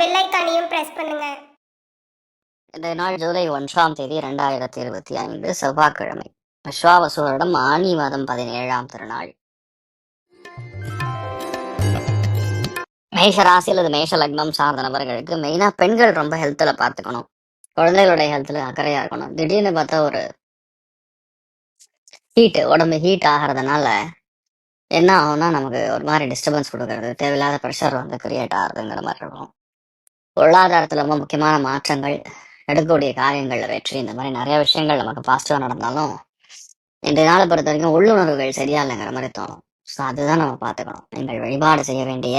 Bell ஐக்கானையும் press பண்ணுங்க. இந்த நாள் ஜூலை ஒன்றாம் தேதி இரண்டாயிரத்தி இருபத்தி ஐந்து செவ்வாய்க்கிழமை. விஸ்வாவசு ஆணி ஆனி மாதம் பதினேழாம் திருநாள். மேஷ ராசி அல்லது மேஷ லக்னம் சார்ந்த நபர்களுக்கு மெயினா பெண்கள் ரொம்ப ஹெல்த்ல பார்த்துக்கணும். குழந்தைகளுடைய ஹெல்த்தில் அக்கறையா இருக்கணும். திடீர்னு பார்த்தா ஒரு ஹீட் உடம்பு ஹீட் ஆகிறதுனால என்ன ஆகும்னா நமக்கு ஒரு மாதிரி டிஸ்டர்பன்ஸ் கொடுக்கறது தேவையில்லாத ப்ரெஷர் வந்து கிரியேட் ஆகுதுங்கிற மாதிரி இருக்கும். பொருளாதாரத்துல ரொம்ப முக்கியமான மாற்றங்கள் எடுக்கக்கூடிய காரியங்களில் வெற்றி இந்த மாதிரி நிறைய விஷயங்கள் நமக்கு பாசிட்டிவாக நடந்தாலும் இன்றைய நாளை பொறுத்த வரைக்கும் உள்ளுணர்வுகள் சரியா இல்லைங்கிற மாதிரி தோணும். ஸோ அதுதான் நம்ம பார்த்துக்கணும். நீங்கள் வழிபாடு செய்ய வேண்டிய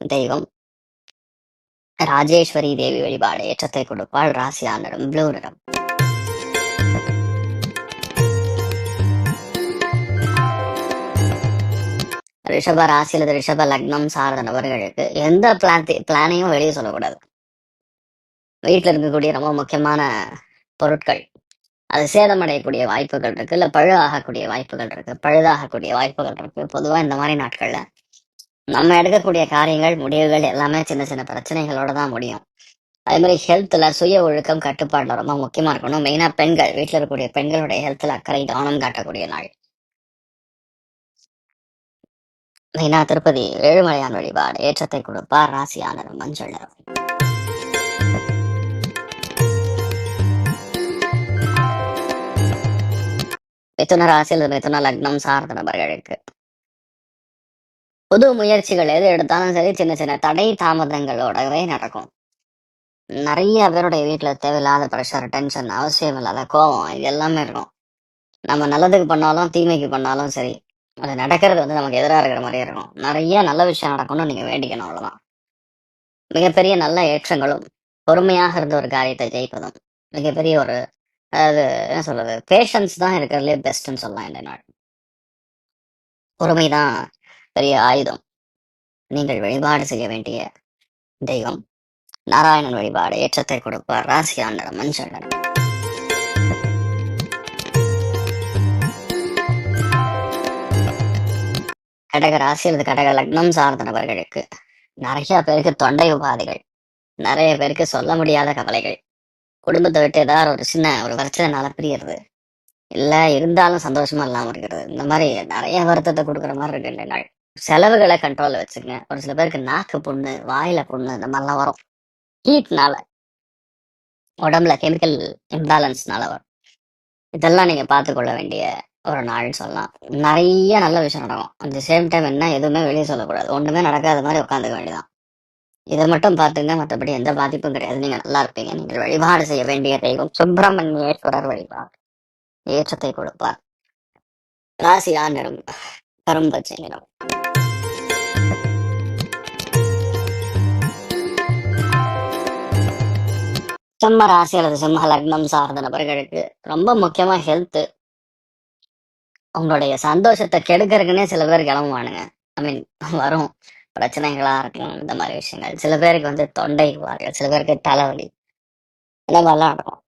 தெய்வம் ராஜேஸ்வரி தேவி வழிபாடு ஏற்றத்தை கொடுப்பாள் ராசியா நிறம் ப்ளூ நிறம் ரிஷப ராசி அல்லது ரிஷப லக்னம் சார்ந்த நபர்களுக்கு எந்த பிளான் பிளானையும் வெளியே சொல்லக்கூடாது. வீட்டில் இருக்கக்கூடிய ரொம்ப முக்கியமான பொருட்கள். அது சேதமடையக்கூடிய வாய்ப்புகள் இருக்கு. இல்ல பழு ஆகக்கூடிய வாய்ப்புகள் இருக்கு. பழுதாகக்கூடிய வாய்ப்புகள் இருக்கு. பொதுவா இந்த மாதிரி நாட்கள்ல நம்ம எடுக்கக்கூடிய காரியங்கள் முடிவுகள் எல்லாமே சின்ன சின்ன பிரச்சனைகளோட தான் முடியும். அதே மாதிரி ஹெல்த்ல சுய ஒழுக்கம் கட்டுப்பாடுல ரொம்ப முக்கியமா இருக்கணும். மெயினா பெண்கள் வீட்டில் இருக்கக்கூடிய பெண்களுடைய ஹெல்த்ல அக்கறை கவனம் காட்டக்கூடிய நாள். மெயினா திருப்பதி ஏழுமலையான் வழிபாடு. ஏற்றத்தை கொடுப்பார் ராசியாளர் மஞ்சள் நிறம். மிதுன ராசியில் மிதுன லக்னம் சார்ந்த நபர்களுக்கு. புது முயற்சிகள் எது எடுத்தாலும் சரி சின்ன சின்ன தடை தாமதங்களோடவே நடக்கும். நிறைய பேருடைய வீட்டுல தேவையில்லாத ப்ரெஷர் டென்ஷன் அவசியம் இல்லாத கோபம் இது எல்லாமே இருக்கும். நம்ம நல்லதுக்கு பண்ணாலும் தீமைக்கு பண்ணாலும் சரி அது நடக்கிறது வந்து நமக்கு எதிராக இருக்கிற மாதிரியே இருக்கும். நிறைய நல்ல விஷயம் நடக்கணும்னு நீங்க வேண்டிக்கணும் அவ்வளவுதான். மிகப்பெரிய நல்ல ஏற்றங்களும் பொறுமையாக இருந்த ஒரு காரியத்தை ஜெயிப்பதும் மிகப்பெரிய ஒரு அதாவது என்ன சொல்றது பேஷன்ஸ் தான் இருக்கிறதுலே பெஸ்ட்னு சொல்லலாம் இந்த நாள். பொறுமை தான் பெரிய ஆயுதம். நீங்கள் வழிபாடு செய்ய வேண்டிய தெய்வம். நாராயணன் வழிபாடு ஏற்றத்தை கொடுப்பார் ராசியாண்டர் மஞ்சள் கடக ராசி அல்லது கடக லக்னம் சார்ந்த நபர்களுக்கு நிறைய பேருக்கு தொண்டை உபாதைகள் நிறைய பேருக்கு சொல்ல முடியாத கவலைகள். குடும்பத்தை விட்டு ஏதாவது ஒரு சின்ன ஒரு பிரச்சனைனால பிரியறது இல்ல இருந்தாலும் சந்தோஷமா இல்லாம இருக்கிறது. இந்த மாதிரி நிறைய வருத்தத்தை கொடுக்குற மாதிரி இருக்கு இந்த நாள். செலவுகளை கண்ட்ரோலில் வச்சுங்க ஒரு சில பேருக்கு நாக்கு புண்ணு வாயில புண்ணு இந்த மாதிரிலாம் வரும். ஹீட்னால உடம்புல கெமிக்கல் இம்பேலன்ஸ்னால வரும். இதெல்லாம் நீங்க பார்த்துக்கொள்ள வேண்டிய ஒரு நாள்னு சொல்லலாம். நிறைய நல்ல விஷயம் நடக்கும். அந்த சேம் டைம் என்ன எதுவுமே வெளியே சொல்லக்கூடாது. ஒண்ணுமே நடக்காத மாதிரி உட்காந்துக்க வேண்டியதான் இதை மட்டும் பார்த்துங்க மற்றபடி எந்த பாதிப்பும் கிடையாது. நீங்க நல்லா இருப்பீங்க. நீங்கள் வழிபாடு செய்ய வேண்டிய தெய்வம் சுப்பிரமணியேஸ்வரர் வழிபாடு. ஏற்றத்தை கொடுப்பார். ராசியா நிறம் கரும்பச்சை நிறம் சிம்ம ராசி அல்லது சிம்ம லக்னம் சார்ந்த நபர்களுக்கு ரொம்ப முக்கியமாக ஹெல்த் உங்களுடைய சந்தோஷத்தை கெடுக்கறதுக்குனே சில பேர் கிளம்புவானுங்க. ஐ மீன் வரும். பிரச்சனைகளா இருக்கும் இந்த மாதிரி விஷயங்கள். சில பேருக்கு வந்து தொண்டை வார்கள் சில பேருக்கு தலைவலி. இந்த மாதிரிலாம் இருக்கும்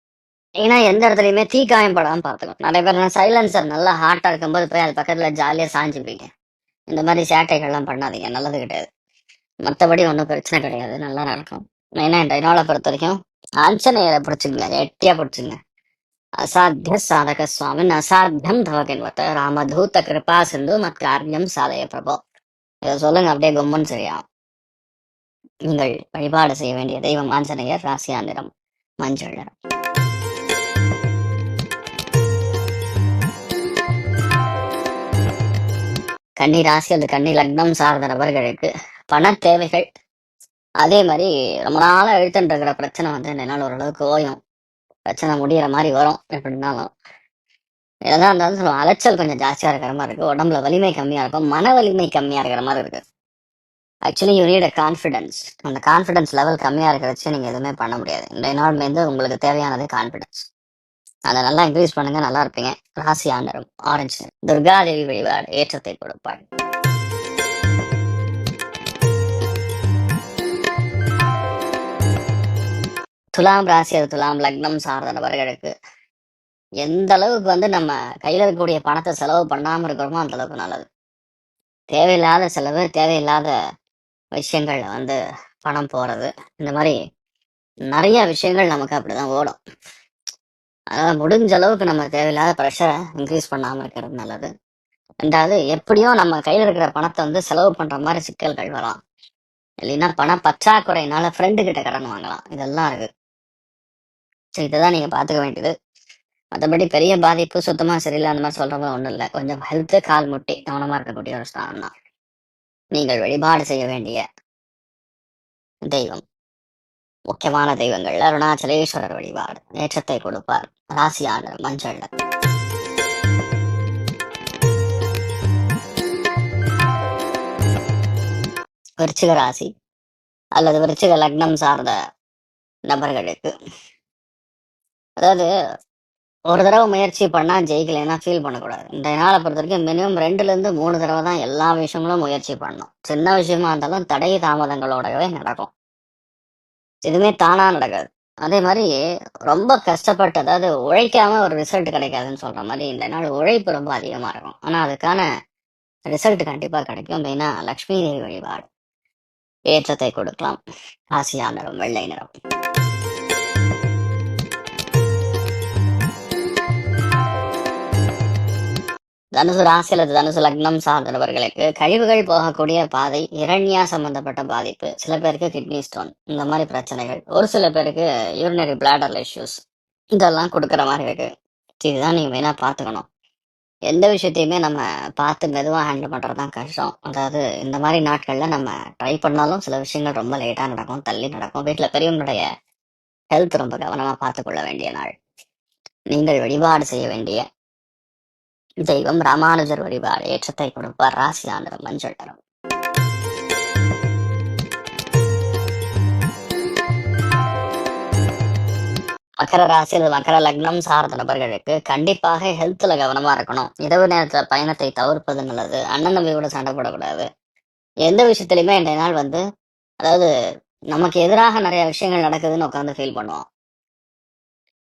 ஏன்னா எந்த இடத்துலயுமே தீக்காயம் படாமல் பார்த்துக்கணும். நிறைய பேர் சைலன்சர் நல்லா ஹார்ட்டா இருக்கும்போது போய் அது பக்கத்துல ஜாலியா சாஞ்சுப்பீங்க இந்த மாதிரி சேட்டைகள்லாம் பண்ணாதீங்க. நல்லது கிடையாது மற்றபடி ஒன்றும் பிரச்சனை கிடையாது. நல்லா நடக்கும். மெயினாக இந்த நாளை பொறுத்த வரைக்கும் ஆஞ்சநேயரை பிடிச்சிங்க எட்டியாக பிடிச்சிங்க அசாத்திய சாதக சுவாமின் அசாத்தியம் தவகின்வத்த ராமதூத கிருபா சிந்து மத் காரியம் சாதய பிரபோ இதை சொல்லுங்க அப்படியே கும்மன் சரியா நீங்கள் வழிபாடு செய்ய வேண்டிய தெய்வம் ஆஞ்சநேயர் ராசியாந்திரம் மஞ்சள் நிறம் கன்னி ராசி அல்லது கன்னி லக்னம் சார்ந்த நபர்களுக்கு பண தேவைகள். அதே மாதிரி ரொம்ப நாளா எழுத்துன்ற இருக்கிற பிரச்சனை வந்து என்னால் ஓரளவுக்கு ஓயும். பிரச்சனை முடியிற மாதிரி வரும் எப்படின்னாலும். எதா இருந்தாலும் சொல்லுவோம் அலைச்சல் கொஞ்சம் ஜாஸ்தியா இருக்கிற மாதிரி இருக்கு. உடம்புல வலிமை கம்மியா இருக்கும் மன வலிமை கம்மியா இருக்கிற மாதிரி இருக்கு. ஆக்சுவலி யூ நீட் கான்ஃபிடன்ஸ் அந்த கான்ஃபிடன்ஸ் லெவல் கம்மியா இருக்கிற வச்சு நீங்க எதுவுமே பண்ண முடியாது. இந்த வந்து உங்களுக்கு தேவையானது கான்ஃபிடன்ஸ் அதை நல்லா இன்க்ரீஸ் பண்ணுங்க நல்லா இருப்பீங்க. ராசி ஆண்டரும் ஆரஞ்சு துர்காதேவி வழிபாடு ஏற்றத்தை கொடுப்பாள் துலாம் ராசி அது துலாம் லக்னம் சார்ந்த நபர்களுக்கு எந்த அளவுக்கு வந்து நம்ம கையில இருக்கக்கூடிய பணத்தை செலவு பண்ணாம இருக்கிறோமோ அந்த அளவுக்கு நல்லது. தேவையில்லாத செலவு தேவையில்லாத விஷயங்கள்ல வந்து பணம் போறது இந்த மாதிரி நிறைய விஷயங்கள் நமக்கு அப்படிதான் ஓடும். அதனால முடிஞ்ச அளவுக்கு நம்ம தேவையில்லாத ப்ரெஷரை இன்க்ரீஸ் பண்ணாம இருக்கிறது நல்லது. ரெண்டாவது எப்படியும் நம்ம கையில இருக்கிற பணத்தை வந்து செலவு பண்ற மாதிரி சிக்கல்கள் வரலாம் இல்லைன்னா பண பற்றாக்குறையினால ஃப்ரெண்டு கிட்ட கடன் வாங்கலாம். இதெல்லாம் இருக்கு. ஸோ இதை நீங்க பாத்துக்க வேண்டியது. மற்றபடி பெரிய பாதிப்பு சுத்தமா சரியில்லை அந்த மாதிரி சொல்றவங்க ஒன்றும் இல்லை. கொஞ்சம் ஹெல்த்து கால் முட்டி கவனமா இருக்கக்கூடிய ஒரு ஸ்தானம் தான். நீங்கள் வழிபாடு செய்ய வேண்டிய தெய்வம். முக்கியமான தெய்வங்கள் அருணாச்சலேஸ்வரர் வழிபாடு ஏற்றத்தை கொடுப்பார். ராசியான மஞ்சள் விருச்சிக ராசி அல்லது விருச்சிக லக்னம் சார்ந்த நபர்களுக்கு அதாவது ஒரு தடவை முயற்சி பண்ணா ஜெயிக்கலைன்னா ஃபீல் பண்ணக்கூடாது. இந்த நாளை பொறுத்த வரைக்கும் மினிமம் ரெண்டுல இருந்து மூணு தடவை தான் எல்லா விஷயங்களும் முயற்சி பண்ணணும். சின்ன விஷயமா இருந்தாலும் தடை தாமதங்களோடவே நடக்கும். எதுவுமே தானாக நடக்காது. அதே மாதிரி ரொம்ப கஷ்டப்பட்டு அதாவது உழைக்காம ஒரு ரிசல்ட் கிடைக்காதுன்னு சொல்ற மாதிரி இந்த நாள் உழைப்பு ரொம்ப அதிகமா இருக்கும். ஆனால் அதுக்கான ரிசல்ட் கண்டிப்பா கிடைக்கும். மெயினா லக்ஷ்மி தேவி வழிபாடு. ஏற்றத்தை கொடுக்கலாம். ஆசியா நிறம் வெள்ளை நிறம். தனுசு ராசி அல்லது தனுசு லக்னம் சார்ந்தவர்களுக்கு கழிவுகள் போகக்கூடிய பாதை இரண்யா சம்பந்தப்பட்ட பாதிப்பு. சில பேருக்கு கிட்னி ஸ்டோன் இந்த மாதிரி பிரச்சனைகள். ஒரு சில பேருக்கு யூரினரி பிளாடர் இஷ்யூஸ் இதெல்லாம் கொடுக்குற மாதிரி இருக்கு. இதுதான் நீங்க வேணா பார்த்துக்கணும். எந்த விஷயத்தையுமே நம்ம பார்த்து மெதுவாக ஹேண்டில் பண்ணுறது தான் கஷ்டம். அதாவது இந்த மாதிரி நாட்களில் நம்ம ட்ரை பண்ணாலும் சில விஷயங்கள் ரொம்ப லேட்டாக நடக்கும் தள்ளி நடக்கும். வீட்டில் பெரியவனுடைய ஹெல்த் ரொம்ப கவனமாக பார்த்துக்கொள்ள வேண்டிய நாள். நீங்கள் வழிபாடு செய்ய வேண்டிய தெய்வம் ராமானுஜர் வழிபாடு ஏற்றத்தை கொடுப்பார். ராசி ஆந்திரம் மஞ்சள் நிறம் மகர ராசி அல்லது மகர லக்னம் சார்ந்த நபர்களுக்கு கண்டிப்பாக ஹெல்த்ல கவனமா இருக்கணும். இரவு நேரத்துல பயணத்தை தவிர்ப்பது நல்லது. அண்ணன் தம்பியோட சண்டை போடக்கூடாது. எந்த விஷயத்திலயுமே இன்றைய நாள் வந்து அதாவது நமக்கு எதிராக நிறைய விஷயங்கள் நடக்குதுன்னு உட்காந்து ஃபீல் பண்ணுவோம்.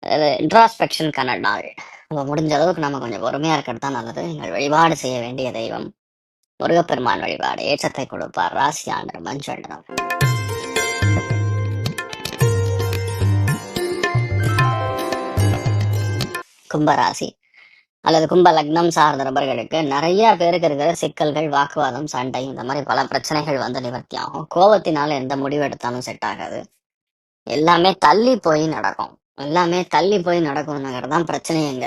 அதாவது இன்ட்ராஸ்பெக்ஷனுக்கான நாள். நம்ம முடிஞ்ச அளவுக்கு நம்ம கொஞ்சம் பொறுமையா இருக்கிறது தான் நல்லது. நீங்கள் வழிபாடு செய்ய வேண்டிய தெய்வம். முருகப்பெருமான் வழிபாடு ஏற்றத்தை கொடுப்பார். ராசி ஆண்டர் மஞ்சள் கும்பராசி. அல்லது கும்ப லக்னம் சார்ந்த நபர்களுக்கு நிறைய பேருக்கு இருக்கிற சிக்கல்கள் வாக்குவாதம் சண்டை இந்த மாதிரி பல பிரச்சனைகள் வந்து நிவர்த்தி ஆகும். கோபத்தினால எந்த முடிவு எடுத்தாலும் செட் ஆகாது. எல்லாமே தள்ளி போய் நடக்கும். எல்லாமே தள்ளி போய் நடக்கும்ங்கிறது தான் பிரச்சனையங்க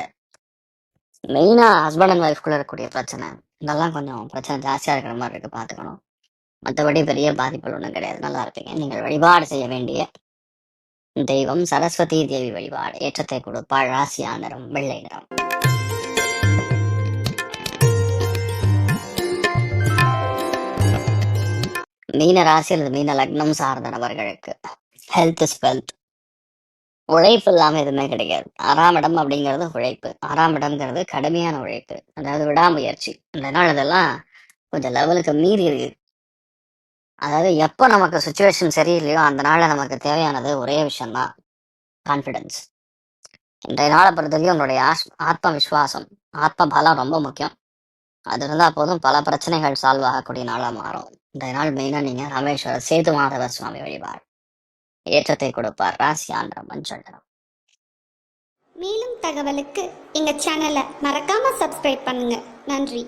மெயினா ஹஸ்பண்ட் அண்ட் ஒய்ஃப்குள்ளே இருக்கக்கூடிய பிரச்சனை. இதெல்லாம் கொஞ்சம் பிரச்சனை ஜாஸ்தியா இருக்கிற மாதிரி இருக்கு பாத்துக்கணும் மற்றபடி பெரிய பாதிப்புகள் ஒன்றும் கிடையாது. நல்லா இருப்பீங்க. நீங்கள் வழிபாடு செய்ய வேண்டிய தெய்வம் சரஸ்வதி தேவி வழிபாடு. ஏற்றத்தை கொடுப்பாள் ராசியா நிறம் வெள்ளை நிறம். மீன ராசி அல்லது மீன லக்னம் சார்ந்த நபர்களுக்கு ஹெல்த் இஸ் வெல்த் உழைப்பு இல்லாம எதுவுமே கிடைக்காது. ஆறாம் இடம் அப்படிங்கிறது உழைப்பு. ஆறாம் இடம்ங்கிறது கடுமையான உழைப்பு. அதாவது விடாமுயற்சி. இந்த நாள் இதெல்லாம் கொஞ்சம் லெவலுக்கு மீறி இருக்கு. அதாவது எப்போ நமக்கு சுச்சுவேஷன் சரியில்லையோ அந்த நாளில் நமக்கு தேவையானது ஒரே விஷயம்தான். கான்ஃபிடென்ஸ் இன்றைய நாளை பொறுத்தவரைக்கும் உங்களுடைய ஆஷ் ஆத்ம விஸ்வாசம் ஆத்ம பலம் ரொம்ப முக்கியம். அது இருந்தால் போதும் பல பிரச்சனைகள் சால்வ் ஆகக்கூடிய நாளாக மாறும். இன்றைய நாள் மெயினாக நீங்கள் ராமேஸ்வரர் சேது மாதவ சுவாமி வழிபாடு. ஏற்றத்தை கொடுப்பார். ராசி ஆந்திர மஞ்சள் நிறம். மேலும் தகவலுக்கு எங்க சேனலை மறக்காம சப்ஸ்கிரைப் பண்ணுங்க. நன்றி.